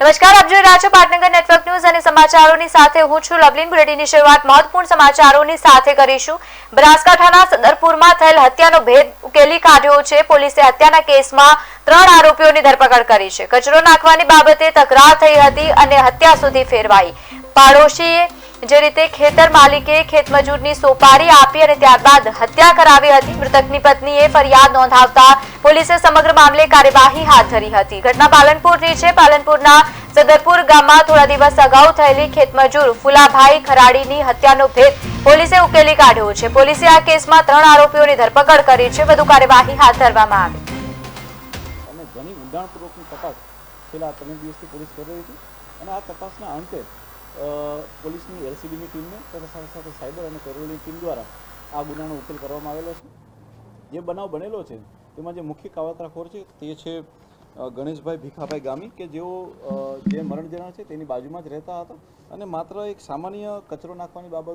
નમસ્કાર, આપ જોઈ રહ્યા છો પાટનગર નેટવર્ક ન્યૂઝ અને સમાચારોની સાથે હું છું લવલીન બુલેટીની શરૂઆત મહત્વપૂર્ણ સમાચારોની સાથે કરીશું. બનાસકાંઠાના સદરપુરમાં થયેલ હત્યાનો ભેદ ઉકેલી કાઢ્યો છે. પોલીસે હત્યાના કેસમાં ત્રણ આરોપીઓની ધરપકડ કરી છે. કચરો નાખવાની બાબતે તકરાર થઈ હતી અને હત્યા સુધી ફેરવાઈ. પાડોશીએ જે રીતે ખેતર માલિકે ખેતમજૂરની સોપારી આપી અને ત્યારબાદ હત્યા કરાવી હતી, મૃતકની પત્નીએ ફરિયાદ નોંધાવતા પોલીસે સમગ્ર મામલે કાર્યવાહી હાથ ધરી હતી. ઘટના પાલનપુરની છે. પાલનપુરના સદરપુર ગામમાં થોડા દિવસ અગાઉ થયેલી ખેતમજૂર ફુલાભાઈ ખરાડીની હત્યાનો ભેદ પોલીસે ઉકેલી કાઢ્યો છે. પોલીસે આ કેસમાં ત્રણ આરોપીઓની ધરપકડ કરી છે. વધુ કાર્યવાહી હાથ ધરવામાં આવી. આવેલો જે બનાવ બનેલો છે તેમાં જે મુખ્ય કાવતરાખોર છે તે છે ગણેશભાઈ ભીખાભાઈ ગામી કે જેઓ જે મરણ જનાર છે તેની બાજુમાં જ રહેતા હતા અને માત્ર એક સામાન્ય કચરો નાખવાની બાબત